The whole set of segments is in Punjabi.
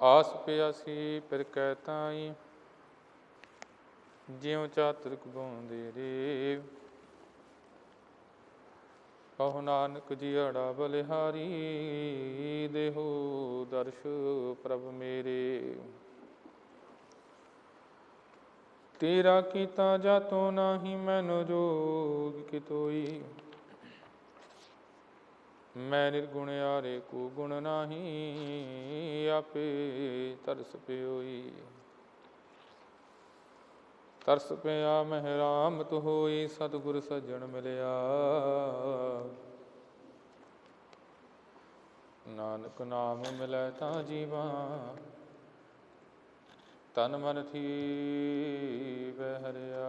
ਆਸ ਪਿਆਸੀ ਫਿਰ ਕਹਿ ਤਾਈ, ਜਿਉ ਚਾਤੁਰਕ ਬੋਂਦੇ ਰੇ ਕਹੋ ਨਾਨਕ ਜੀੜਾ ਬਲਿਹਾਰੀ, ਦੇਹੋ ਦਰਸ਼ ਪ੍ਰਭ ਮੇਰੇ। ਤੇਰਾ ਕੀਤਾ ਜਾਤੋ ਨਾਹੀ ਮੈਨੂੰ ਜੋਗ ਕਿਤੋਈ। ਮੈਂ ਨਿਰਗੁਣ ਆਰੇ ਕੋ ਗੁਣ ਨਾਹੀ, ਆਪੇ ਤਰਸ ਪਿਓਈ। ਤਰਸ ਪਿਆ ਮਹਿਰਾਮਤ ਹੋਈ, ਸਤਿਗੁਰ ਸੱਜਣ ਮਿਲਿਆ। ਨਾਨਕ ਨਾਮ ਮਿਲੈ ਤਾਂ ਜੀਵਾ, ਤਨ ਮਨ ਥੀ ਬਹਿਰਿਆ।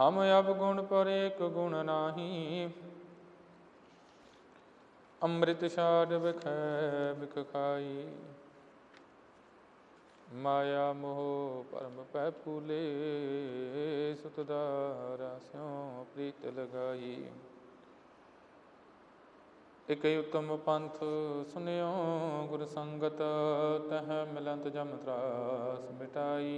ਹਮ ਅਬ ਗੁਣ ਪਰ ਏਕ ਗੁਣ ਨਾਹੀ। ਅੰਮ੍ਰਿਤ ਛਾੜ ਵਿਖੈ ਬਿਖ ਖਾਈ। ਮਾਇਆ ਮੋਹ ਪਰਮ ਪੈ ਫੂਲੇ ਸੁਤਦਾਰਾ ਸਿਉ ਪ੍ਰੀਤ ਲਗਾਈ। ਇਕ ਹੀ ਉਤਮ ਪੰਥ ਸੁਨਿਓ ਗੁਰ ਸੰਗਤ, ਤਹ ਮਿਲੰਤ ਜਮ ਤਰਾਸ ਮਿਟਾਈ।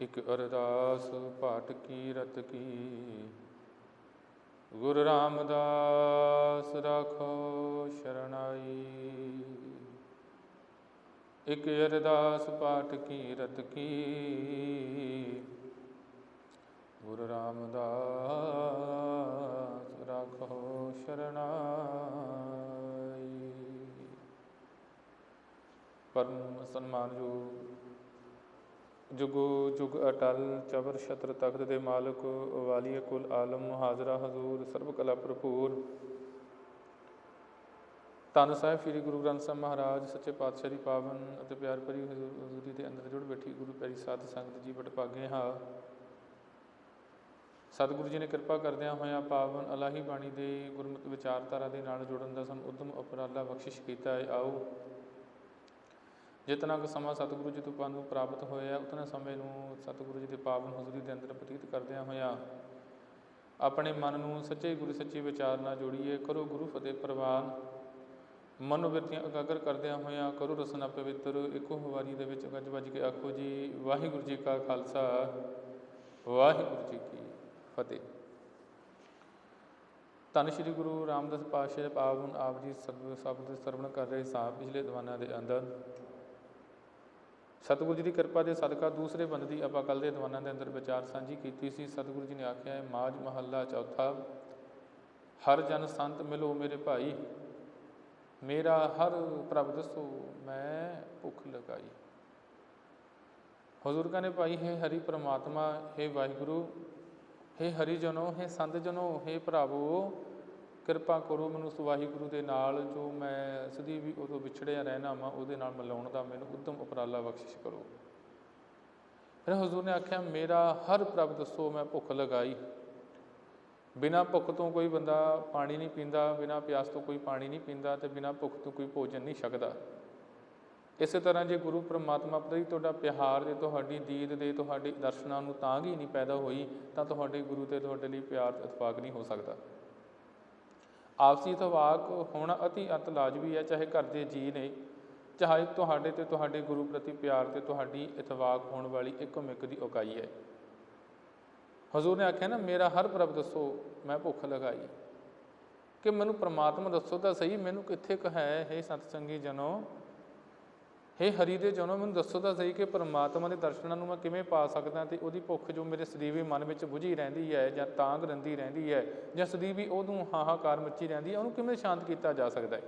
ਇਕ ਅਰਦਾਸ ਪਾਠ ਕੀ ਕੀ। ਗੁਰੂ ਰਾਮਦਾਸ ਰਾਖੋ ਸ਼ਰਣਾਈ ਇਕ ਅਰਦਾਸ ਪਾਠ ਕੀ ਰਤ ਕੀ। ਗੁਰੂ ਰਾਮਦਾਸ ਰਾਖੋ ਸ਼ਰਣਾਈ ਪਰਮ ਸਨਮਾਨਯੋਗ ਜੁਗੋ ਜੁਗ ਅਟਲ ਚਬਰ ਛਤਰ ਤਖਤ ਦੇ ਮਾਲਕ ਵਾਲੀ ਕੁਲ ਆਲਮ ਹਾਜ਼ਰਾ ਹਜ਼ੂਰ, ਸਰਬ ਕਲਾ ਭਰਪੂਰ। ਧੰਨ ਸਾਹਿਬ ਸ੍ਰੀ ਗੁਰੂ ਗ੍ਰੰਥ ਸਾਹਿਬ ਮਹਾਰਾਜ, ਸੱਚੇ ਪਾਤਸ਼ਾਹ ਦੀ ਪਾਵਨ ਅਤੇ ਪਿਆਰ ਭਰੀ ਹਜ਼ੂ- ਹਜ਼ੂਰੀ ਦੇ ਅੰਦਰ ਜੁੜ ਬੈਠੀ ਗੁਰੂ ਪੈਰੀ ਸਾਧ ਸੰਗਤ ਜੀ ਵਡਭਾਗੇ ਹਾਂ। ਸਤਿਗੁਰੂ ਜੀ ਨੇ ਕਿਰਪਾ ਕਰਦਿਆਂ ਹੋਇਆਂ ਪਾਵਨ ਅਲਾਹੀ ਬਾਣੀ ਦੇ ਗੁਰਮਤਿ ਵਿਚਾਰਧਾਰਾ ਦੇ ਨਾਲ ਜੁੜਨ ਦਾ ਸਾਨੂੰ ਉਦਮ ਉਪਰਾਲਾ ਬਖਸ਼ਿਸ਼ ਕੀਤਾ ਹੈ। ਆਓ। ਜਿਤਨਾ ਕੁ ਸਮਾਂ ਸਤਿਗੁਰੂ ਜੀ ਤੋਂ ਆਪਾਂ ਨੂੰ ਪ੍ਰਾਪਤ ਹੋਇਆ, ਉਤਨਾ ਸਮੇਂ ਨੂੰ ਸਤਿਗੁਰੂ ਜੀ ਦੇ ਪਾਵਨ ਹਜ਼ੂਰੀ ਦੇ ਅੰਦਰ ਬਤੀਤ ਕਰਦਿਆਂ ਹੋਇਆਂ ਆਪਣੇ ਮਨ ਨੂੰ ਸੱਚੇ ਗੁਰੂ, ਸੱਚੀ ਵਿਚਾਰ ਨਾਲ ਜੋੜੀਏ, ਕਰੋ ਗੁਰੂ ਫਤਿਹ ਪ੍ਰਵਾਨ। ਮਨੋਵਿਰਤੀਆਂ ਇਕਾਗਰ ਕਰਦਿਆਂ ਹੋਇਆਂ ਕਰੋ ਰਸਨਾ ਪਵਿੱਤਰ। ਇੱਕੋ ਹਵਾਰੀ ਦੇ ਵਿੱਚ ਗੱਜ ਵੱਜ ਕੇ ਆਖੋ ਜੀ, ਵਾਹਿਗੁਰੂ ਜੀ ਕਾ ਖਾਲਸਾ, ਵਾਹਿਗੁਰੂ ਜੀ ਕੀ ਫਤਿਹ। ਧੰਨ ਸ਼੍ਰੀ ਗੁਰੂ ਰਾਮਦਾਸ ਪਾਤਸ਼ਾਹ ਪਾਵਨ ਆਪ ਜੀ ਸਰਬ ਸ਼ਬਦ ਸਰਵਣ ਕਰ ਰਹੇ ਸਾਂ ਪਿਛਲੇ ਦੀਵਾਨਾਂ ਦੇ ਅੰਦਰ। ਸਤਿਗੁਰੂ ਜੀ ਦੀ ਕਿਰਪਾ ਦੇ ਸਦਕਾ ਦੂਸਰੇ ਬੰਦ ਦੀ ਆਪਾਂ ਕੱਲ ਦੇ ਦੀਵਾਨਾਂ ਦੇ ਅੰਦਰ ਵਿਚਾਰ ਸਾਂਝੀ ਕੀਤੀ ਸੀ। ਸਤਿਗੁਰੂ ਜੀ ਨੇ ਆਖਿਆ ਹੈ ਮਾਜ ਮਹੱਲਾ ਚੌਥਾ, ਹਰ ਜਨ ਸੰਤ ਮਿਲੋ ਮੇਰੇ ਭਾਈ, ਮੇਰਾ ਹਰ ਪ੍ਰਭ ਦੱਸੋ ਮੈਂ ਭੁੱਖ ਲਗਾਈ। ਹਜ਼ੂਰ ਕਹਿੰਦੇ ਭਾਈ ਹੈ ਹਰੀ ਪ੍ਰਮਾਤਮਾ, ਹੈ ਵਾਹਿਗੁਰੂ, ਹੈ ਹਰੀ ਜਨੋ, ਹੈ ਸੰਤ ਜਨੋ, ਹੈ ਭਰਾਵੋ ਕਿਰਪਾ ਕਰੋ ਮੈਨੂੰ ਉਸ ਵਾਹਿਗੁਰੂ ਦੇ ਨਾਲ ਜੋ ਮੈਂ ਸਦੀ ਵੀ ਉਦੋਂ ਵਿਛੜਿਆ ਰਹਿਣਾ ਵਾਂ, ਉਹਦੇ ਨਾਲ ਮਿਲਾਉਣ ਦਾ ਮੈਨੂੰ ਉਦਮ ਉਪਰਾਲਾ ਬਖਸ਼ਿਸ਼ ਕਰੋ। ਫਿਰ ਹਜ਼ੂਰ ਨੇ ਆਖਿਆ, ਮੇਰਾ ਹਰ ਪ੍ਰਭ ਦੱਸੋ, ਮੈਂ ਭੁੱਖ ਲਗਾਈ। ਬਿਨਾ ਭੁੱਖ ਤੋਂ ਕੋਈ ਬੰਦਾ ਪਾਣੀ ਨਹੀਂ ਪੀਂਦਾ, ਬਿਨਾ ਪਿਆਸ ਤੋਂ ਕੋਈ ਪਾਣੀ ਨਹੀਂ ਪੀਂਦਾ ਤੇ ਬਿਨਾ ਭੁੱਖ ਤੋਂ ਕੋਈ ਭੋਜਨ ਨਹੀਂ ਛਕਦਾ। ਇਸੇ ਤਰ੍ਹਾਂ ਜੇ ਗੁਰੂ ਪ੍ਰਮਾਤਮਾ ਪ੍ਰਤੀ ਤੁਹਾਡਾ ਪਿਆਰ ਤੇ ਤੁਹਾਡੀ ਦੀਦ ਦੇ ਤੁਹਾਡੇ ਦਰਸ਼ਨਾਂ ਨੂੰ ਤਾਂਘ ਹੀ ਨਹੀਂ ਪੈਦਾ ਹੋਈ, ਤਾਂ ਤੁਹਾਡੇ ਗੁਰੂ ਤੇ ਤੁਹਾਡੇ ਲਈ ਪਿਆਰ ਤੇ ਇਤਫਾਕ ਨਹੀਂ ਹੋ ਸਕਦਾ। ਆਪਸੀ ਇਤਫਾਕ ਹੋਣਾ ਅਤੀ ਅਤ ਲਾਜ਼ਮੀ ਹੈ, ਚਾਹੇ ਘਰ ਦੇ ਜੀ ਨੇ, ਚਾਹੇ ਤੁਹਾਡੇ ਤੇ ਤੁਹਾਡੇ ਗੁਰੂ ਪ੍ਰਤੀ ਪਿਆਰ ਤੇ ਤੁਹਾਡੀ ਇਤਵਾਕ ਹੋਣ ਵਾਲੀ ਇੱਕੋ ਇੱਕ ਦੀ ਉਕਾਈ ਹੈ। ਹਜ਼ੂਰ ਨੇ ਆਖਿਆ ਨਾ, ਮੇਰਾ ਹਰ ਪ੍ਰਭ ਦੱਸੋ, ਮੈਂ ਭੁੱਖ ਲਗਾਈ। ਕਿ ਮੈਨੂੰ ਪ੍ਰਮਾਤਮਾ ਦੱਸੋ ਤਾਂ ਸਹੀ, ਮੈਨੂੰ ਕਿੱਥੇ ਕ ਹੈ ਇਹ ਸਤਸੰਗੀ ਜਨੋ ਹੇ ਹਰੀ ਦੇ ਜਨੋ ਮੈਨੂੰ ਦੱਸੋ ਤਾਂ ਸਹੀ ਕਿ ਪਰਮਾਤਮਾ ਦੇ ਦਰਸ਼ਨਾਂ ਨੂੰ ਮੈਂ ਕਿਵੇਂ ਪਾ ਸਕਦਾ ਤੇ ਉਹਦੀ ਭੁੱਖ ਜੋ ਮੇਰੇ ਸਦੀਵੀ ਮਨ ਵਿੱਚ ਬੁਝੀ ਰਹਿੰਦੀ ਹੈ ਜਾਂ ਤਾਂਗ ਰਹਿੰਦੀ ਰਹਿੰਦੀ ਹੈ ਜਾਂ ਸਦੀਵੀ ਉਹਨੂੰ ਹਾਹਾਕਾਰ ਮੱਚੀ ਰਹਿੰਦੀ ਹੈ, ਉਹਨੂੰ ਕਿਵੇਂ ਸ਼ਾਂਤ ਕੀਤਾ ਜਾ ਸਕਦਾ ਹੈ?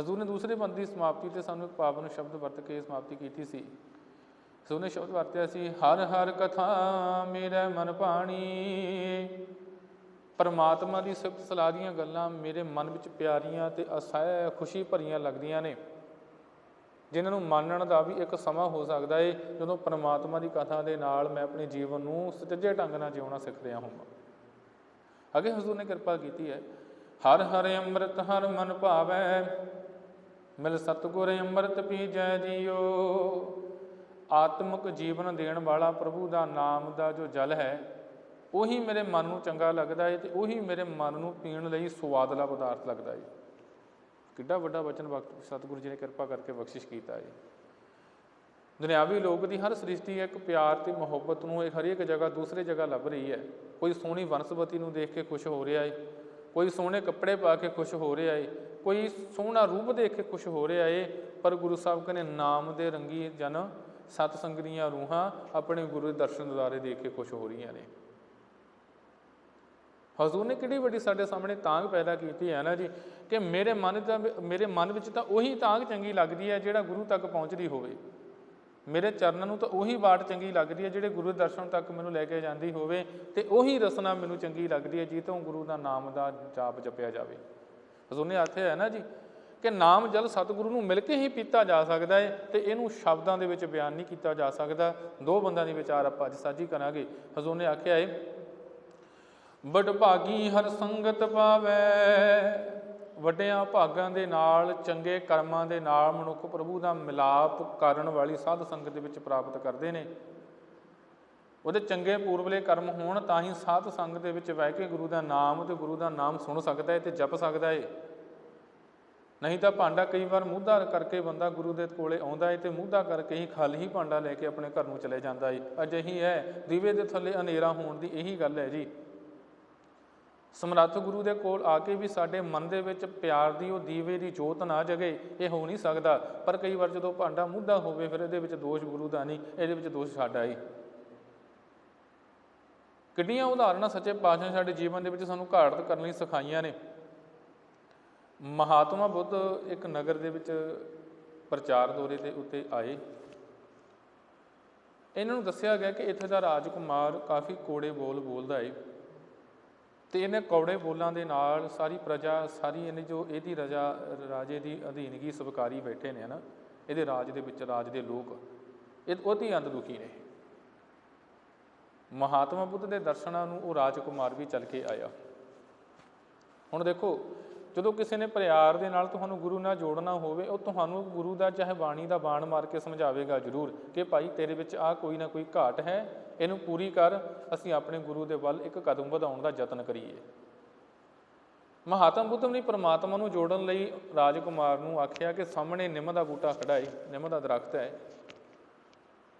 ਹਜ਼ੂਰ ਨੇ ਦੂਸਰੇ ਬੰਦ ਦੀ ਸਮਾਪਤੀ ਤੇ ਸਾਨੂੰ ਇੱਕ ਪਾਵਨ ਸ਼ਬਦ ਵਰਤ ਕੇ ਸਮਾਪਤੀ ਕੀਤੀ ਸੀ। ਸੋ ਉਹਨੇ ਸ਼ਬਦ ਵਰਤਿਆ ਸੀ, ਹਰ ਹਰ ਕਥਾ ਮੇਰਾ ਮਨ ਪਾਣੀ। ਪਰਮਾਤਮਾ ਦੀ ਸਿਫਤ ਸਲਾਹ ਦੀਆਂ ਗੱਲਾਂ ਮੇਰੇ ਮਨ ਵਿੱਚ ਪਿਆਰੀਆਂ ਤੇ ਅਸਹਿ ਖੁਸ਼ੀ ਭਰੀਆਂ ਲੱਗਦੀਆਂ ਨੇ। ਜਿਨ੍ਹਾਂ ਨੂੰ ਮੰਨਣ ਦਾ ਵੀ ਇੱਕ ਸਮਾਂ ਹੋ ਸਕਦਾ ਏ, ਜਦੋਂ ਪਰਮਾਤਮਾ ਦੀ ਕਥਾ ਦੇ ਨਾਲ ਮੈਂ ਆਪਣੇ ਜੀਵਨ ਨੂੰ ਸੁਚੱਜੇ ਢੰਗ ਨਾਲ ਜਿਉਣਾ ਸਿੱਖ ਰਿਹਾ ਹੋਵਾਂ। ਅਗੇ ਹਜ਼ੂਰ ਨੇ ਕਿਰਪਾ ਕੀਤੀ ਹੈ, ਹਰ ਹਰ ਅੰਮ੍ਰਿਤ ਹਰ ਮਨ ਭਾਵੈ, ਮਿਲ ਸਤਗੁਰ ਅੰਮ੍ਰਿਤ ਪੀ ਪੀਜੈ ਜੀਓ। ਆਤਮਿਕ ਜੀਵਨ ਦੇਣ ਵਾਲਾ ਪ੍ਰਭੂ ਦਾ ਨਾਮ ਦਾ ਜੋ ਜਲ ਹੈ, ਉਹੀ ਮੇਰੇ ਮਨ ਨੂੰ ਚੰਗਾ ਲੱਗਦਾ ਹੈ ਤੇ ਉਹੀ ਮੇਰੇ ਮਨ ਨੂੰ ਪੀਣ ਲਈ ਸੁਆਦਲਾ ਪਦਾਰਥ ਲੱਗਦਾ ਹੈ ਕਿੱਡਾ ਵੱਡਾ ਵਚਨ ਵਕਤ ਸਤਿਗੁਰੂ ਜੀ ਨੇ ਕਿਰਪਾ ਕਰਕੇ ਬਖਸ਼ਿਸ਼ ਕੀਤਾ ਹੈ ਦੁਨਿਆਵੀ ਲੋਕ ਦੀ ਹਰ ਸ੍ਰਿਸ਼ਟੀ ਇੱਕ ਪਿਆਰ ਤੇ ਮੁਹੱਬਤ ਨੂੰ ਇਹ ਹਰੇਕ ਜਗ੍ਹਾ ਦੂਸਰੇ ਜਗ੍ਹਾ ਲੱਭ ਰਹੀ ਹੈ। ਕੋਈ ਸੋਹਣੀ ਵਨਸਪਤੀ ਨੂੰ ਦੇਖ ਕੇ ਖੁਸ਼ ਹੋ ਰਿਹਾ ਏ, ਕੋਈ ਸੋਹਣੇ ਕੱਪੜੇ ਪਾ ਕੇ ਖੁਸ਼ ਹੋ ਰਿਹਾ ਏ, ਕੋਈ ਸੋਹਣਾ ਰੂਪ ਦੇਖ ਕੇ ਖੁਸ਼ ਹੋ ਰਿਹਾ ਏ, ਪਰ ਗੁਰੂ ਸਾਹਿਬ ਕਹਿੰਦੇ ਨਾਮ ਦੇ ਰੰਗੀ ਜਨ ਸਤ ਸੰਗ ਦੀਆਂ ਰੂਹਾਂ ਆਪਣੇ ਗੁਰੂ ਦੇ ਦਰਸ਼ਨ ਦੁਆਰੇ ਦੇਖ ਕੇ ਖੁਸ਼ ਹੋ ਰਹੀਆਂ ਨੇ। ਹਜ਼ੂਰ ਨੇ ਕਿਹੜੀ ਵੱਡੀ ਸਾਡੇ ਸਾਹਮਣੇ ਤਾਂਗ ਪੈਦਾ ਕੀਤੀ ਹੈ ਨਾ ਜੀ, ਕਿ ਮੇਰੇ ਮਨ ਦਾ ਮੇਰੇ ਮਨ ਵਿੱਚ ਤਾਂ ਉਹੀ ਤਾਂਗ ਚੰਗੀ ਲੱਗਦੀ ਹੈ ਜਿਹੜਾ ਗੁਰੂ ਤੱਕ ਪਹੁੰਚਦੀ ਹੋਵੇ। ਮੇਰੇ ਚਰਨਾਂ ਨੂੰ ਤਾਂ ਉਹੀ ਬਾਟ ਚੰਗੀ ਲੱਗਦੀ ਹੈ ਜਿਹੜੇ ਗੁਰੂ ਦੇ ਦਰਸ਼ਨ ਤੱਕ ਮੈਨੂੰ ਲੈ ਕੇ ਜਾਂਦੀ ਹੋਵੇ ਤੇ ਉਹੀ ਰਸਨਾ ਮੈਨੂੰ ਚੰਗੀ ਲੱਗਦੀ ਹੈ ਜੀ ਤੋਂ ਗੁਰੂ ਦਾ ਨਾਮ ਦਾ ਜਾਪ ਜਪਿਆ ਜਾਵੇ। ਹਜ਼ੂਰ ਨੇ ਆਖਿਆ ਹੈ ਨਾ ਜੀ, ਕਿ ਨਾਮ ਜਲ ਸਤਿਗੁਰੂ ਨੂੰ ਮਿਲ ਕੇ ਹੀ ਪੀਤਾ ਜਾ ਸਕਦਾ ਹੈ ਤੇ ਇਹਨੂੰ ਸ਼ਬਦਾਂ ਦੇ ਵਿੱਚ ਬਿਆਨ ਨਹੀਂ ਕੀਤਾ ਜਾ ਸਕਦਾ। ਦੋ ਬੰਦਿਆਂ ਦੀ ਵਿਚਾਰ ਆਪਾਂ ਅੱਜ ਸਾਂਝੀ ਕਰਾਂਗੇ। ਹਜ਼ੂਰ ਨੇ ਆਖਿਆ ਹੈ ਬੜ ਭਾਗੀ ਹਰ ਸੰਗਤ ਪਾਵੇ। ਵੱਡਿਆਂ ਭਾਗਾਂ ਦੇ ਨਾਲ, ਚੰਗੇ ਕਰਮਾਂ ਦੇ ਨਾਲ ਮਨੁੱਖ ਪ੍ਰਭੂ ਦਾ ਮਿਲਾਪ ਕਰਨ ਵਾਲੀ ਸਾਧ ਸੰਗਤ ਦੇ ਵਿੱਚ ਪ੍ਰਾਪਤ ਕਰਦੇ ਨੇ। ਉਹਦੇ ਚੰਗੇ ਪੂਰਵਲੇ ਕਰਮ ਹੋਣ ਤਾਂ ਹੀ ਸਾਧ ਸੰਗਤ ਦੇ ਵਿੱਚ ਬਹਿ ਕੇ ਗੁਰੂ ਦਾ ਨਾਮ ਤੇ ਗੁਰੂ ਦਾ ਨਾਮ ਸੁਣ ਸਕਦਾ ਹੈ ਤੇ ਜਪ ਸਕਦਾ ਹੈ ਨਹੀਂ ਤਾਂ ਭਾਂਡਾ ਕਈ ਵਾਰ ਮੂਧਾ ਕਰਕੇ ਬੰਦਾ ਗੁਰੂ ਦੇ ਕੋਲੇ ਆਉਂਦਾ ਹੈ ਤੇ ਮੂਧਾ ਕਰਕੇ ਹੀ ਖਾਲੀ ਹੀ ਭਾਂਡਾ ਲੈ ਕੇ ਆਪਣੇ ਘਰ ਨੂੰ ਚਲੇ ਜਾਂਦਾ ਹੈ ਅਜਿਹੀ ਹੈ, ਦੀਵੇ ਦੇ ਥੱਲੇ ਹਨੇਰਾ ਹੋਣ ਦੀ ਇਹੀ ਗੱਲ ਹੈ ਜੀ। ਸਮਰੱਥ ਗੁਰੂ ਦੇ ਕੋਲ ਆ ਕੇ ਵੀ ਸਾਡੇ ਮਨ ਦੇ ਵਿੱਚ ਪਿਆਰ ਦੀ, ਉਹ ਦੀਵੇ ਦੀ ਜੋਤ ਨਾ ਜਗੇ, ਇਹ ਹੋ ਨਹੀਂ ਸਕਦਾ। ਪਰ ਕਈ ਵਾਰ ਜਦੋਂ ਭਾਂਡਾ ਮੁੱਦਾ ਹੋਵੇ, ਫਿਰ ਇਹਦੇ ਵਿੱਚ ਦੋਸ਼ ਗੁਰੂ ਦਾ ਨਹੀਂ, ਇਹਦੇ ਵਿੱਚ ਦੋਸ਼ ਸਾਡਾ ਹੀ। ਕਿੰਨੀਆਂ ਉਦਾਹਰਨਾਂ ਸੱਚੇ ਪਾਤਸ਼ਾਹ ਨੇ ਸਾਡੇ ਜੀਵਨ ਦੇ ਵਿੱਚ ਸਾਨੂੰ ਘਾੜਤ ਕਰਨ ਲਈ ਸਿਖਾਈਆਂ ਨੇ। ਮਹਾਤਮਾ ਬੁੱਧ ਇੱਕ ਨਗਰ ਦੇ ਵਿੱਚ ਪ੍ਰਚਾਰ ਦੌਰੇ ਦੇ ਉੱਤੇ ਆਏ। ਇਹਨਾਂ ਨੂੰ ਦੱਸਿਆ ਗਿਆ ਕਿ ਇੱਥੇ ਦਾ ਰਾਜਕੁਮਾਰ ਕਾਫੀ ਕੋੜੇ ਬੋਲ ਬੋਲਦਾ ਹੈ ਤੇ ਇਹਨੇ ਕੌੜੇ ਬੋਲਾਂ ਦੇ ਨਾਲ ਸਾਰੀ ਪ੍ਰਜਾ, ਸਾਰੀ ਇਹਨੇ ਜੋ ਇਹਦੀ ਰਜਾ, ਰਾਜੇ ਦੀ ਅਧੀਨਗੀ ਸਵਕਾਰੀ ਬੈਠੇ ਨੇ ਨਾ ਇਹਦੇ ਰਾਜ ਦੇ ਵਿੱਚ, ਰਾਜ ਦੇ ਲੋਕ। ਇਹ ਉਹਦੀ ਅੰਤ ਦੁਖੀ ਨੇ। ਮਹਾਤਮਾ ਬੁੱਧ ਦੇ ਦਰਸ਼ਨਾਂ ਨੂੰ ਉਹ ਰਾਜਕੁਮਾਰ ਵੀ ਚੱਲ ਕੇ ਆਇਆ। ਹੁਣ ਦੇਖੋ ਜਦੋਂ ਕਿਸੇ ਨੇ ਪਿਆਰ ਦੇ ਨਾਲ ਤੁਹਾਨੂੰ ਗੁਰੂ ਨਾਲ ਜੋੜਨਾ ਹੋਵੇ, ਉਹ ਤੁਹਾਨੂੰ ਗੁਰੂ ਦਾ ਚਾਹੇ ਬਾਣੀ ਦਾ ਬਾਣ ਮਾਰ ਕੇ ਸਮਝਾਵੇਗਾ ਜ਼ਰੂਰ ਕਿ ਭਾਈ ਤੇਰੇ ਵਿੱਚ ਆ ਕੋਈ ਨਾ ਕੋਈ ਘਾਟ ਹੈ, ਇਹਨੂੰ ਪੂਰੀ ਕਰ, ਅਸੀਂ ਆਪਣੇ ਗੁਰੂ ਦੇ ਵੱਲ ਇੱਕ ਕਦਮ ਵਧਾਉਣ ਦਾ ਯਤਨ ਕਰੀਏ। ਮਹਾਤਮ ਬੁੱਧ ਨੇ ਪ੍ਰਮਾਤਮਾ ਨੂੰ ਜੋੜਨ ਲਈ ਰਾਜਕੁਮਾਰ ਨੂੰ ਆਖਿਆ ਕਿ ਸਾਹਮਣੇ ਨਿੰਮ ਦਾ ਬੂਟਾ ਖੜਾ ਹੈ ਨਿੰਮ ਦਾ ਦਰਖਤ ਹੈ,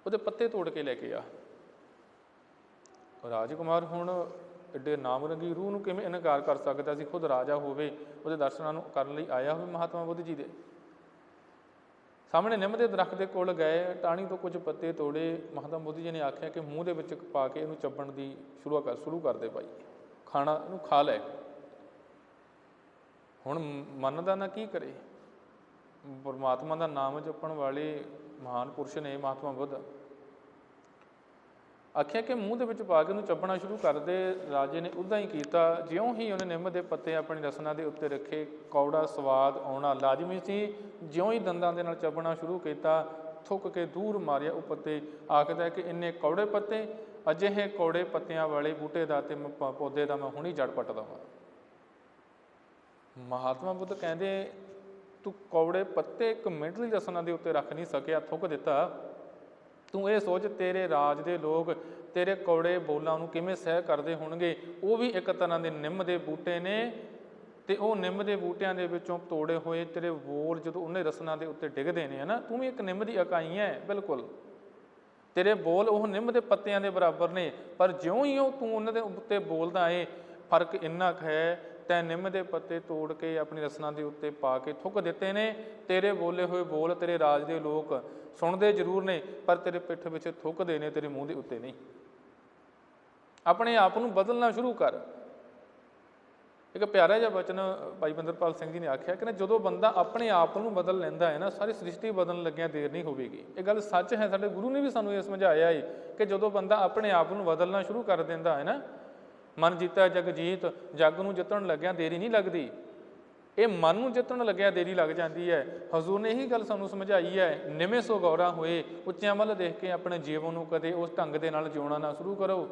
ਉਹਦੇ ਪੱਤੇ ਤੋੜ ਕੇ ਲੈ ਕੇ ਆ। ਰਾਜਕੁਮਾਰ ਹੁਣ ਐਡੇ ਨਾਮਰੰਗੀ ਰੂਹ ਨੂੰ ਕਿਵੇਂ ਇਨਕਾਰ ਕਰ ਸਕਦਾ ਸੀ? ਖੁਦ ਰਾਜਾ ਹੋਵੇ, ਉਹਦੇ ਦਰਸ਼ਨਾਂ ਨੂੰ ਕਰਨ ਲਈ ਆਇਆ ਹੋਵੇ ਮਹਾਤਮਾ ਬੁੱਧ ਜੀ ਦੇ। ਸਾਹਮਣੇ ਨਿੰਮ ਦੇ ਦਰਖਤ ਦੇ ਕੋਲ ਗਏ, ਟਾਹਣੀ ਤੋਂ ਕੁਝ ਪੱਤੇ ਤੋੜੇ। ਮਹਾਤਮਾ ਬੁੱਧ ਜੀ ਨੇ ਆਖਿਆ ਕਿ ਮੂੰਹ ਦੇ ਵਿੱਚ ਪਾ ਕੇ ਇਹਨੂੰ ਚੱਬਣ ਦੀ ਸ਼ੁਰੂ ਕਰ ਸ਼ੁਰੂ ਕਰ ਦੇ ਭਾਈ। ਖਾਣਾ ਇਹਨੂੰ ਖਾ ਲੈ। ਹੁਣ ਮੰਨਦਾ ਨਾ ਕੀ ਕਰੇ? ਪਰਮਾਤਮਾ ਦਾ ਨਾਮ ਜਪਣ ਵਾਲੇ ਮਹਾਨ ਪੁਰਸ਼ ਨੇ ਮਹਾਤਮਾ ਬੁੱਧ। ਆਖਿਆ ਕਿ ਮੂੰਹ ਦੇ ਵਿੱਚ ਪਾ ਕੇ ਉਹਨੂੰ ਚੱਬਣਾ ਸ਼ੁਰੂ ਕਰਦੇ ਰਾਜੇ ਨੇ ਉਦਾਂ ਹੀ ਕੀਤਾ। ਜਿਉਂ ਹੀ ਉਹਨੇ ਨਿੰਮ ਦੇ ਪੱਤੇ ਆਪਣੀ ਰਸਨਾ ਦੇ ਉੱਤੇ ਰੱਖੇ, ਕੌੜਾ ਸਵਾਦ ਆਉਣਾ ਲਾਜ਼ਮੀ ਸੀ। ਜਿਉਂ ਹੀ ਦੰਦਾਂ ਦੇ ਨਾਲ ਚੱਬਣਾ ਸ਼ੁਰੂ ਕੀਤਾ, ਥੁੱਕ ਕੇ ਦੂਰ ਮਾਰਿਆ ਉਹ ਪੱਤੇ, ਆਖਦਾ ਕਿ ਇੰਨੇ ਕੌੜੇ ਪੱਤੇ, ਅਜਿਹੇ ਕੌੜੇ ਪੱਤਿਆਂ ਵਾਲੇ ਬੂਟੇ ਦਾ ਤੇ ਮ- ਪੌਦੇ ਦਾ ਮੈਂ ਹੁਣੀ ਜੜ ਪੱਟਦਾ ਦਵਾਂ ਮਹਾਤਮਾ ਬੁੱਧ ਕਹਿੰਦੇ, ਤੂੰ ਕੌੜੇ ਪੱਤੇ ਇੱਕ ਮਿੰਟ ਲਈ ਰਸਨਾ ਦੇ ਉੱਤੇ ਰੱਖ ਨਹੀਂ ਸਕਿਆ, ਥੁੱਕ ਦਿੱਤਾ। ਤੂੰ ਇਹ ਸੋਚ ਤੇਰੇ ਰਾਜ ਦੇ ਲੋਕ, ਤੇਰੇ ਕੌੜੇ ਬੋਲਾਂ ਨੂੰ ਕਿਵੇਂ ਸਹਿ ਕਰਦੇ ਹੋਣਗੇ? ਉਹ ਵੀ ਇੱਕ ਤਰ੍ਹਾਂ ਦੇ ਨਿੰਮ ਦੇ ਬੂਟੇ ਨੇ ਤੇ ਉਹ ਨਿੰਮ ਦੇ ਬੂਟਿਆਂ ਦੇ ਵਿੱਚੋਂ ਤੋੜੇ ਹੋਏ ਤੇਰੇ ਬੋਲ ਜਦੋਂ ਉਹਨੇ ਰਸਨਾ ਦੇ ਉੱਤੇ ਡਿੱਗਦੇ ਨੇ, ਹਨਾ? ਤੂੰ ਵੀ ਇੱਕ ਨਿੰਮ ਦੀ ਇਕਾਈ ਹੈ ਬਿਲਕੁਲ। ਤੇਰੇ ਬੋਲ ਉਹ ਨਿੰਮ ਦੇ ਪੱਤਿਆਂ ਦੇ ਬਰਾਬਰ ਨੇ, ਪਰ ਜਿਉਂ ਹੀ ਉਹ ਤੂੰ ਉਹਨਾਂ ਦੇ ਉੱਤੇ ਬੋਲਦਾ ਏ, ਫ਼ਰਕ ਇੰਨਾ ਕੁ ਹੈ ਤੈਂ ਨਿੰਮ ਦੇ ਪੱਤੇ ਤੋੜ ਕੇ ਆਪਣੀ ਰਸਨਾ ਦੇ ਉੱਤੇ ਪਾ ਕੇ ਥੁੱਕ ਦਿੱਤੇ ਨੇ। ਤੇਰੇ ਬੋਲੇ ਹੋਏ ਬੋਲ ਤੇਰੇ ਰਾਜ ਦੇ ਲੋਕ ਸੁਣਦੇ ਜ਼ਰੂਰ ਨੇ, ਪਰ ਤੇਰੇ ਪਿੱਠ ਵਿੱਚ ਥੁੱਕਦੇ ਨੇ, ਤੇਰੇ ਮੂੰਹ ਦੇ ਉੱਤੇ ਨਹੀਂ। ਆਪਣੇ ਆਪ ਨੂੰ ਬਦਲਣਾ ਸ਼ੁਰੂ ਕਰ। ਇੱਕ ਪਿਆਰਾ ਜਿਹਾ ਬਚਨ ਭਾਈ ਬੰਦਰਪਾਲ ਸਿੰਘ ਜੀ ਨੇ ਆਖਿਆ ਕਿ ਨਾ, ਜਦੋਂ ਬੰਦਾ ਆਪਣੇ ਆਪ ਨੂੰ ਬਦਲ ਲੈਂਦਾ ਹੈ ਨਾ, ਸਾਰੀ ਸ੍ਰਿਸ਼ਟੀ ਬਦਲਣ ਲੱਗਿਆਂ ਦੇਰ ਨਹੀਂ ਹੋਵੇਗੀ। ਇਹ ਗੱਲ ਸੱਚ ਹੈ, ਸਾਡੇ ਗੁਰੂ ਨੇ ਵੀ ਸਾਨੂੰ ਇਹ ਸਮਝਾਇਆ ਹੈ ਕਿ ਜਦੋਂ ਬੰਦਾ ਆਪਣੇ ਆਪ ਨੂੰ ਬਦਲਣਾ ਸ਼ੁਰੂ ਕਰ ਦਿੰਦਾ ਹੈ ਨਾ ਮਨ ਜੀਤਾ ਜਗ ਜੀਤ, ਜਗ ਨੂੰ ਜਿੱਤਣ ਲੱਗਿਆ ਦੇਰੀ ਨਹੀਂ ਲੱਗਦੀ। ਇਹ ਮਨ ਨੂੰ ਜਿੱਤਣ ਲੱਗਿਆ ਦੇਰੀ ਲੱਗ ਜਾਂਦੀ ਹੈ। ਹਜ਼ੂਰ ਨੇ ਇਹੀ ਗੱਲ ਸਾਨੂੰ ਸਮਝਾਈ ਹੈ, ਨਿਵੇਂ ਸੋ ਗੌਰਾ ਹੋਏ, ਉੱਚਿਆਂ ਵੱਲ ਦੇਖ ਕੇ ਆਪਣੇ ਜੀਵਨ ਨੂੰ ਕਦੇ ਉਸ ਢੰਗ ਦੇ ਨਾਲ ਜਿਉਣਾ ਨਾ ਸ਼ੁਰੂ ਕਰੋ।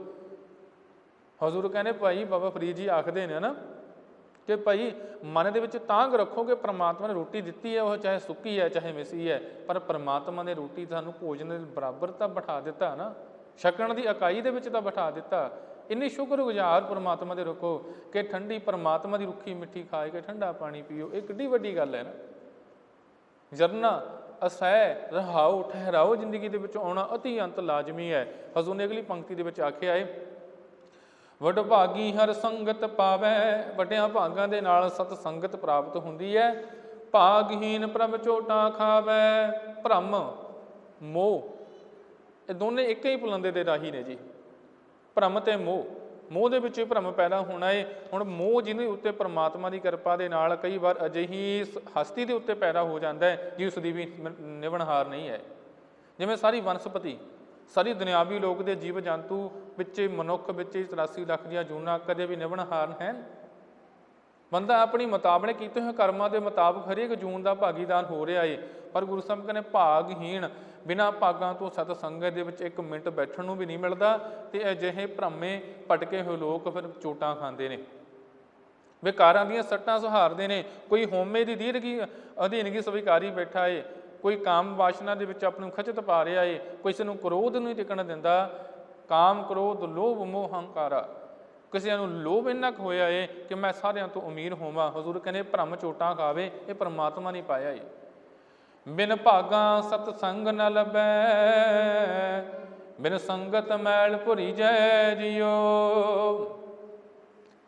ਹਜ਼ੂਰ ਕਹਿੰਦੇ, ਭਾਈ, ਬਾਬਾ ਫਰੀਦ ਜੀ ਆਖਦੇ ਨੇ ਨਾ ਕਿ ਭਾਈ, ਮਨ ਦੇ ਵਿੱਚ ਤਾਂਗ ਰੱਖੋ ਕਿ ਪ੍ਰਮਾਤਮਾ ਨੇ ਰੋਟੀ ਦਿੱਤੀ ਹੈ, ਉਹ ਚਾਹੇ ਸੁੱਕੀ ਹੈ, ਚਾਹੇ ਮਿਸੀ ਹੈ, ਪਰ ਪ੍ਰਮਾਤਮਾ ਨੇ ਰੋਟੀ ਤੁਹਾਨੂੰ ਭੋਜਨ ਦੇ ਬਰਾਬਰ ਤਾਂ ਬਿਠਾ ਦਿੱਤਾ ਨਾ। ਛਕਣ ਦੀ ਇਕਾਈ ਦੇ ਵਿੱਚ ਤਾਂ ਬਿਠਾ ਦਿੱਤਾ। ਇੰਨੀ ਸ਼ੁਕਰਗੁਜ਼ਾਰ ਪਰਮਾਤਮਾ ਦੇ ਰੱਖੋ ਕਿ ਠੰਡੀ ਪਰਮਾਤਮਾ ਦੀ ਰੁੱਖੀ ਮਿੱਠੀ ਖਾ ਕੇ ਠੰਡਾ ਪਾਣੀ ਪੀਓ। ਇਹ ਕਿੱਡੀ ਵੱਡੀ ਗੱਲ ਹੈ ਨਾ। ਜਰਨਾ, ਅਸਹਿ, ਰਹਾਓ, ਠਹਿਰਾਓ ਜ਼ਿੰਦਗੀ ਦੇ ਵਿੱਚ ਆਉਣਾ ਅਤੀ ਅੰਤ ਲਾਜ਼ਮੀ ਹੈ। ਹਜ਼ੂਰ ਨੇ ਅਗਲੀ ਪੰਕਤੀ ਦੇ ਵਿੱਚ ਆਖਿਆ ਹੈ ਵਡ ਭਾਗੀ ਹਰ ਸੰਗਤ ਪਾਵੈ, ਵੱਡਿਆਂ ਭਾਗਾਂ ਦੇ ਨਾਲ ਸਤ ਸੰਗਤ ਪ੍ਰਾਪਤ ਹੁੰਦੀ ਹੈ। ਭਾਗਹੀਨ ਪ੍ਰਭ ਝੋਟਾਂ ਖਾਵੈ, ਭ੍ਰਮ, ਮੋਹ। ਇਹ ਦੋਨੇ ਇੱਕ ਹੀ ਪੁਲੰਦੇ ਦੇ ਰਾਹੀ ਨੇ ਜੀ। ਭ੍ਰਮ ਤੇ ਮੋਹ। ਮੋਹ ਦੇ ਵਿੱਚ ਹੀ ਭ੍ਰਮ ਪੈਦਾ ਹੋਣਾ ਏ। ਹੁਣ ਮੋਹ ਜਿਹਦੇ ਉੱਤੇ ਪ੍ਰਮਾਤਮਾ ਦੀ ਕਿਰਪਾ ਦੇ ਨਾਲ ਕਈ ਵਾਰ ਅਜਿਹੀ ਸ- ਹਸਤੀ ਦੇ ਉੱਤੇ ਪੈਦਾ ਹੋ ਜਾਂਦਾ ਹੈ ਜਿਸ ਦੀ ਵੀ ਮ- ਨਿਵਣਹਾਰ ਨਹੀਂ ਹੈ। ਜਿਵੇਂ ਸਾਰੀ ਵਨਸਪਤੀ, ਸਾਰੀ ਦੁਨਿਆਵੀ ਲੋਕ ਦੇ ਜੀਵ ਜੰਤੂ ਵਿੱਚ ਮਨੁੱਖ ਵਿੱਚ ਹੀ 84 ਲੱਖ ਦੀਆਂ ਜੂਨਾਂ ਕਦੇ ਵੀ ਨਿਵਣਹਾਰ ਹੈ ਬੰਦਾ ਆਪਣੀ ਮੁਤਾਬਕ ਕੀਤੇ ਹੋਏ ਕਰਮਾਂ ਦੇ ਮੁਤਾਬਕ ਹਰੇਕ ਜੂਨ ਦਾ ਭਾਗੀਦਾਰ ਹੋ ਰਿਹਾ ਏ। ਪਰ ਗੁਰੂ ਸਾਹਿਬ ਕਹਿੰਦੇ ਭਾਗਹੀਣ, ਬਿਨਾਂ ਭਾਗਾਂ ਤੋਂ ਸਤ ਸੰਗਤ ਦੇ ਵਿੱਚ ਇੱਕ ਮਿੰਟ ਬੈਠਣ ਨੂੰ ਵੀ ਨਹੀਂ ਮਿਲਦਾ ਤੇ ਅਜਿਹੇ ਭ੍ਰਮੇ ਭਟਕੇ ਹੋਏ ਲੋਕ ਫਿਰ ਚੋਟਾਂ ਖਾਂਦੇ ਨੇ। ਵਿਕਾਰਾਂ ਦੀਆਂ ਸੱਟਾਂ ਸੁਹਾਰਦੇ ਨੇ। ਕੋਈ ਹੋਮੇ ਦੀ ਦੀਰਘੀ ਅਧੀਨਗੀ ਸਵੀਕਾਰੀ ਬੈਠਾ ਏ। ਕੋਈ ਕਾਮ ਵਾਸ਼ਨਾ ਦੇ ਵਿੱਚ ਆਪ ਨੂੰ ਖਚਤ ਪਾ ਰਿਹਾ ਏ। ਕਿਸੇ ਨੂੰ ਕ੍ਰੋਧ ਨਹੀਂ ਟਿਕਣ ਦਿੰਦਾ। ਕਾਮ ਕ੍ਰੋਧ, ਲੋਭ ਮੋਹ ਹੰਕਾਰਾ। ਕਿਸੇ ਨੂੰ ਲੋਭ ਇੰਨਾ ਕੁ ਹੋਇਆ ਏ ਕਿ ਮੈਂ ਸਾਰਿਆਂ ਤੋਂ ਅਮੀਰ ਹੋਵਾਂ। ਹਜ਼ੂਰ ਕਹਿੰਦੇ, ਭ੍ਰਮ ਚੋਟਾਂ ਖਾਵੇ, ਇਹ ਪਰਮਾਤਮਾ ਨਹੀਂ ਪਾਇਆ ਏ। ਬਿਨ ਭਾਗਾਂ ਸਤ ਸੰਗ ਨ ਲਬੈ ਬਿਨ ਸੰਗਤ ਮੈਲ ਭੁਰੀ ਜੈ ਜਿਉ।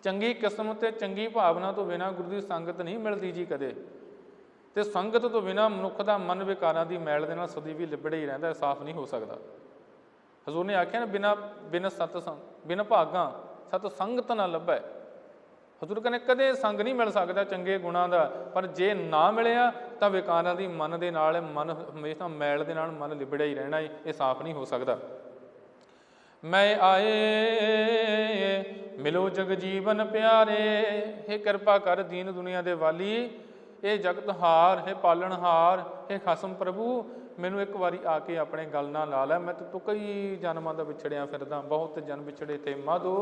ਚੰਗੀ ਕਿਸਮ ਤੇ ਚੰਗੀ ਭਾਵਨਾ ਤੋਂ ਬਿਨਾ ਗੁਰੂ ਦੀ ਸੰਗਤ ਨਹੀਂ ਮਿਲਦੀ ਜੀ ਕਦੇ। ਤੇ ਸੰਗਤ ਤੋਂ ਬਿਨਾ ਮਨੁੱਖ ਦਾ ਮਨ ਵਿਕਾਰਾਂ ਦੀ ਮੈਲ ਦੇ ਨਾਲ ਸਦੀ ਵੀ ਲਿਬੜੇ ਹੀ ਰਹਿੰਦਾ ਸਾਫ਼ ਨਹੀਂ ਹੋ ਸਕਦਾ। ਹਜ਼ੂਰ ਨੇ ਆਖਿਆ ਨਾ, ਬਿਨਾ ਬਿਨ ਸਤ ਸੰਗ ਬਿਨ ਭਾਗਾਂ ਸਤ ਸੰਗਤ ਨਾ ਲੱਭੈ। ਹਜ਼ੂਰ ਕਹਿੰਦੇ, ਕਦੇ ਸੰਗ ਨਹੀਂ ਮਿਲ ਸਕਦਾ ਚੰਗੇ ਗੁਣਾਂ ਦਾ, ਪਰ ਜੇ ਨਾ ਮਿਲਿਆ, ਤਾਂ ਵਿਕਾਰਾਂ ਦੀ ਮਨ ਦੇ ਨਾਲ, ਮਨ ਹਮੇਸ਼ਾ ਮੈਲ ਦੇ ਨਾਲ ਮਨ ਲਿਬੜਿਆ ਹੀ ਰਹਿਣਾ ਹੈ ਇਹ ਸਾਫ਼ ਨਹੀਂ ਹੋ ਸਕਦਾ। ਮੈਂ ਆਏ, ਮਿਲੋ ਜਗ ਜੀਵਨ ਪਿਆਰੇ हे ਕਿਰਪਾ ਕਰ ਦੀਨ ਦੁਨੀਆ ਦੇ ਵਾਲੀ ਇਹ ਜਗਤ ਹਾਰ, ਹੈ ਪਾਲਣਹਾਰ ਹੈ ਖਸਮ ਪ੍ਰਭੂ ਮੈਨੂੰ ਇੱਕ ਵਾਰੀ ਆ ਕੇ ਆਪਣੇ ਗੱਲ ਨਾਲ ਲਾ ਲੈ, ਮੈਂ ਤੂੰ ਕਈ ਜਨਮਾਂ ਦਾ ਵਿਛੜਿਆ ਫਿਰਦਾ, ਬਹੁਤ ਜਨਮ ਵਿਛੜੇ ਤੇ ਮਾਧੋ।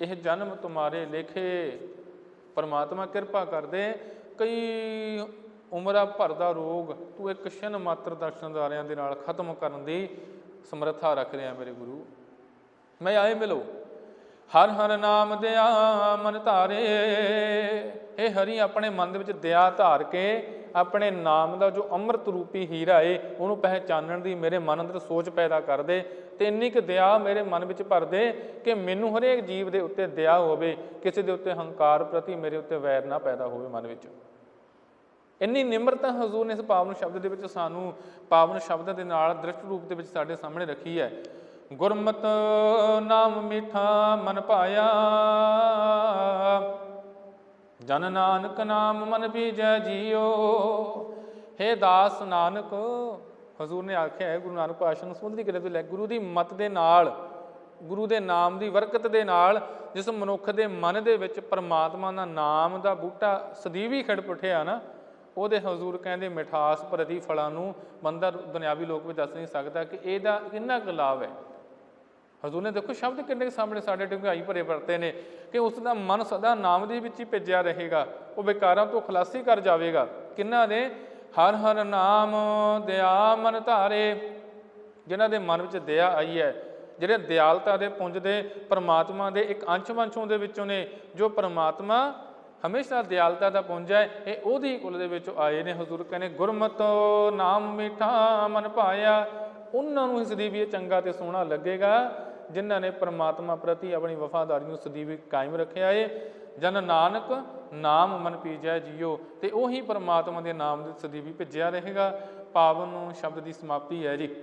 ਇਹ ਜਨਮ ਤੁਮਾਰੇ ਲੇਖੇ, ਪਰਮਾਤਮਾ ਕਿਰਪਾ ਕਰਦੇ, ਕਈ ਉਮਰਾਂ ਭਰ ਦਾ ਰੋਗ ਤੂੰ ਇੱਕ ਛਿਨ ਮਾਤਰ ਦਰਸ਼ਨਦਾਰਿਆਂ ਦੇ ਨਾਲ ਖਤਮ ਕਰਨ ਦੀ ਸਮਰੱਥਾ ਰੱਖ ਰਿਹਾ ਮੇਰੇ ਗੁਰੂ। ਮੈਂ ਆਏ ਮਿਲੋ, ਹਰ ਹਰ ਨਾਮ ਦਿਆ ਮਨ ਧਾਰੇ ਇਹ ਹਰੀ ਆਪਣੇ ਮਨ ਦੇ ਵਿੱਚ ਦਇਆ ਧਾਰ ਕੇ ਆਪਣੇ ਨਾਮ ਦਾ ਜੋ ਅੰਮ੍ਰਿਤ ਰੂਪੀ ਹੀਰਾ ਏ, ਉਹਨੂੰ ਪਹਿਚਾਨਣ ਦੀ ਮੇਰੇ ਮਨ ਅੰਦਰ ਸੋਚ ਪੈਦਾ ਕਰ ਦੇ ਤੇ ਇੰਨੀ ਕੁ ਦਇਆ ਮੇਰੇ ਮਨ ਵਿੱਚ ਭਰ ਦੇ ਕਿ ਮੈਨੂੰ ਹਰੇਕ ਜੀਵ ਦੇ ਉੱਤੇ ਦਇਆ ਹੋਵੇ, ਕਿਸੇ ਦੇ ਉੱਤੇ ਹੰਕਾਰ ਪ੍ਰਤੀ ਮੇਰੇ ਉੱਤੇ ਵੈਰ ਨਾ ਪੈਦਾ ਹੋਵੇ ਮਨ ਵਿੱਚ। ਇੰਨੀ ਨਿਮਰਤਾ ਹਜ਼ੂਰ ਨੇ ਇਸ ਪਾਵਨ ਸ਼ਬਦ ਦੇ ਵਿੱਚ ਸਾਨੂੰ ਪਾਵਨ ਸ਼ਬਦ ਦੇ ਨਾਲ ਦ੍ਰਿਸ਼ਟ ਰੂਪ ਦੇ ਵਿੱਚ ਸਾਡੇ ਸਾਹਮਣੇ ਰੱਖੀ ਹੈ। ਗੁਰਮਤ ਨਾਮ ਮਿਠਾ ਮਨ ਪਾਇਆ ਜਨ ਨਾਨਕ ਨਾਮ ਮਨ ਬੀਜੈ ਜੀਓ। ਹੇ ਦਾਸ ਨਾਨਕ, ਹਜ਼ੂਰ ਨੇ ਆਖਿਆ ਹੈ ਗੁਰੂ ਨਾਨਕ ਪਾਤਸ਼ਾਹ ਨੂੰ ਸੰਬੰਧੀ ਕਰੇ ਤੋਂ ਲੈ, ਗੁਰੂ ਦੀ ਮਤ ਦੇ ਨਾਲ, ਗੁਰੂ ਦੇ ਨਾਮ ਦੀ ਬਰਕਤ ਦੇ ਨਾਲ, ਜਿਸ ਮਨੁੱਖ ਦੇ ਮਨ ਦੇ ਵਿੱਚ ਪਰਮਾਤਮਾ ਦਾ ਨਾਮ ਦਾ ਬੂਟਾ ਸਦੀਵੀ ਖੜ ਪੁੱਠਿਆ ਨਾ, ਉਹਦੇ ਹਜ਼ੂਰ ਕਹਿੰਦੇ, ਮਿਠਾਸ ਪ੍ਰਤੀ ਫਲਾਂ ਨੂੰ ਬੰਦਾ ਦੁਨਿਆਵੀ ਲੋਕ ਵੀ ਦੱਸ ਨਹੀਂ ਸਕਦਾ ਕਿ ਇਹਦਾ ਕਿੰਨਾ ਕੁ ਲਾਭ ਹੈ। ਹਜ਼ੂਰ ਨੇ ਦੇਖੋ ਸ਼ਬਦ ਕਿੰਨੇ ਸਾਹਮਣੇ ਸਾਡੇ ਡੂੰਘਾਈ ਭਰੇ ਵਰਤੇ ਨੇ ਕਿ ਉਸ ਦਾ ਮਨ ਸਦਾ ਨਾਮ ਦੇ ਵਿੱਚ ਹੀ ਭਿੱਜਿਆ ਰਹੇਗਾ, ਉਹ ਵਿਕਾਰਾਂ ਤੋਂ ਖਲਾਸੀ ਕਰ ਜਾਵੇਗਾ। ਕਿੰਨਾ ਦੇ ਹਰ ਹਰ ਨਾਮ ਦਇਆ ਮਨ ਧਾਰੇ, ਜਿਨ੍ਹਾਂ ਦੇ ਮਨ ਵਿੱਚ ਦਇਆ ਆਈ ਹੈ। ਜਿਹੜੇ ਦਿਆਲਤਾ ਦੇ ਪੁੰਜ ਦੇ, ਪਰਮਾਤਮਾ ਦੇ ਇੱਕ ਅੰਸ਼ ਵੰਸ਼ੋਂ ਦੇ ਵਿੱਚੋਂ ਨੇ, ਜੋ ਪਰਮਾਤਮਾ ਹਮੇਸ਼ਾ ਦਿਆਲਤਾ ਦਾ ਪੁੰਜ ਹੈ, ਇਹ ਉਹਦੀ ਕੁਲ ਦੇ ਵਿੱਚੋਂ ਆਏ ਨੇ। ਹਜ਼ੂਰ ਕਹਿੰਦੇ, ਗੁਰਮਤਿ ਨਾਮ ਮਿਠਾ ਮਨ ਪਾਇਆ, ਉਹਨਾਂ ਨੂੰ ਇਸ ਦੀ ਵੀ ਇਹ ਚੰਗਾ ਤੇ ਸੋਹਣਾ ਲੱਗੇਗਾ। ਜਿਨ੍ਹਾਂ ਨੇ ਪਰਮਾਤਮਾ ਪ੍ਰਤੀ ਆਪਣੀ ਵਫਾਦਾਰੀ ਨੂੰ ਸਦੀਵੀ ਕਾਇਮ ਰੱਖਿਆ ਏ। ਜਨ ਨਾਨਕ ਨਾਮ ਮਨ ਪੀਜੈ ਜੀਓ। ਤੇ ਉਹੀ ਪਰਮਾਤਮਾ ਦੇ ਨਾਮ ਦੇ ਸਦੀਵੀ ਭਿੱਜਿਆ ਰਹੇਗਾ। ਪਾਵਨ ਨੂੰ ਸ਼ਬਦ ਦੀ ਸਮਾਪਤੀ ਹੈ ਜੀ।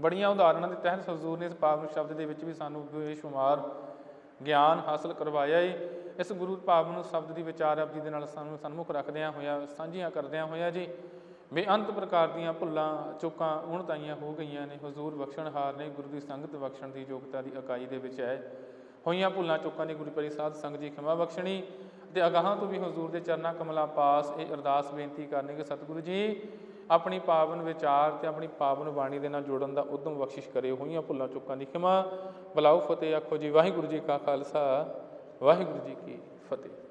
ਬੜੀਆਂ ਉਦਾਹਰਨਾਂ ਦੇ ਤਹਿਤ ਹਜ਼ੂਰ ਨੇ ਇਸ ਪਾਵਨ ਸ਼ਬਦ ਦੇ ਵਿੱਚ ਵੀ ਸਾਨੂੰ ਬੇਸ਼ੁਮਾਰ ਗਿਆਨ ਹਾਸਲ ਕਰਵਾਇਆ ਏ। ਇਸ ਗੁਰੂ ਪਾਵਨ ਨੂੰ ਸ਼ਬਦ ਦੀ ਵਿਚਾਰ ਆਪ ਦੇ ਨਾਲ ਸਾਨੂੰ ਸਨਮੁਖ ਰੱਖਦਿਆਂ ਹੋਇਆ, ਸਾਂਝੀਆਂ ਕਰਦਿਆਂ ਹੋਇਆ ਜੀ। ਬੇਅੰਤ ਪ੍ਰਕਾਰ ਦੀਆਂ ਭੁੱਲਾਂ, ਚੁੱਕਾਂ, ਉਣਤਾਈਆਂ ਹੋ ਗਈਆਂ ਨੇ। ਹਜ਼ੂਰ ਬਖਸ਼ਣਹਾਰ ਨੇ, ਗੁਰੂ ਦੀ ਸੰਗਤ ਬਖਸ਼ਣ ਦੀ ਯੋਗਤਾ ਦੀ ਇਕਾਈ ਦੇ ਵਿੱਚ ਹੈ। ਹੋਈਆਂ ਭੁੱਲਾਂ, ਚੁੱਕਾਂ ਦੀ ਗੁਰੂ ਪਰੀ ਸਾਧ ਸੰਗਤ ਜੀ ਖਿਮਾ ਬਖਸ਼ਣੀ ਤੇ ਅਗਾਹਾਂ ਤੋਂ ਵੀ ਹਜ਼ੂਰ ਦੇ ਚਰਨਾਂ ਕਮਲਾਂ ਪਾਸ ਇਹ ਅਰਦਾਸ ਬੇਨਤੀ ਕਰਨੀ ਕਿ ਸਤਿਗੁਰੂ ਜੀ, ਆਪਣੀ ਪਾਵਨ ਵਿਚਾਰ ਤੇ ਆਪਣੀ ਪਾਵਨ ਬਾਣੀ ਦੇ ਨਾਲ ਜੋੜਨ ਦਾ ਉਦਮ ਬਖਸ਼ਿਸ਼ ਕਰੇ ਹੋਈਆਂ ਭੁੱਲਾਂ, ਚੁੱਕਾਂ ਦੀ ਖਿਮਾ। ਬਲਾਉ ਫਤਿਹ, ਆਖੋ ਜੀ, ਵਾਹਿਗੁਰੂ ਜੀ ਕਾ ਖਾਲਸਾ, ਵਾਹਿਗੁਰੂ ਜੀ ਕੀ ਫਤਿਹ।